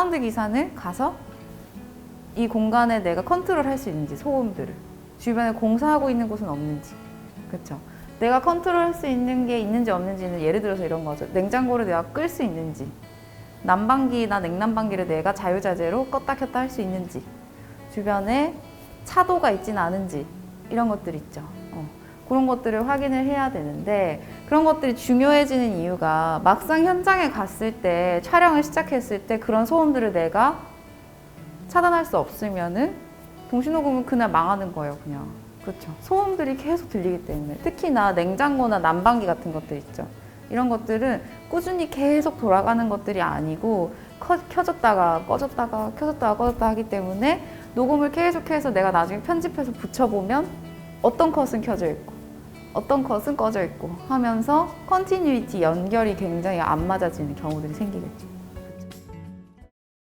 사운드 기사는 가서 이 공간에 내가 컨트롤 할 수 있는지 소음들을. 주변에 공사하고 있는 곳은 없는지. 그렇죠 내가 컨트롤 할 수 있는 게 있는지 없는지는 예를 들어서 이런 거죠. 냉장고를 내가 끌 수 있는지 난방기나 냉난방기를 내가 자유자재로 껐다 켰다 할 수 있는지 주변에 차도가 있진 않은지 이런 것들 있죠. 어, 그런 것들을 확인을 해야 되는데 그런 것들이 중요해지는 이유가 막상 현장에 갔을 때 촬영을 시작했을 때 그런 소음들을 내가 차단할 수 없으면은 동신호금은 그날 망하는 거예요, 그냥. 그렇죠. 소음들이 계속 들리기 때문에 특히나 냉장고나 난방기 같은 것들 있죠. 이런 것들은 꾸준히 계속 돌아가는 것들이 아니고 커, 켜졌다가 꺼졌다가 켜졌다가 꺼졌다 하기 때문에 녹음을 계속해서 내가 나중에 편집해서 붙여보면 어떤 컷은 켜져 있고 어떤 컷은 꺼져 있고 하면서 컨티뉴이티 연결이 굉장히 안 맞아지는 경우들이 생기겠죠.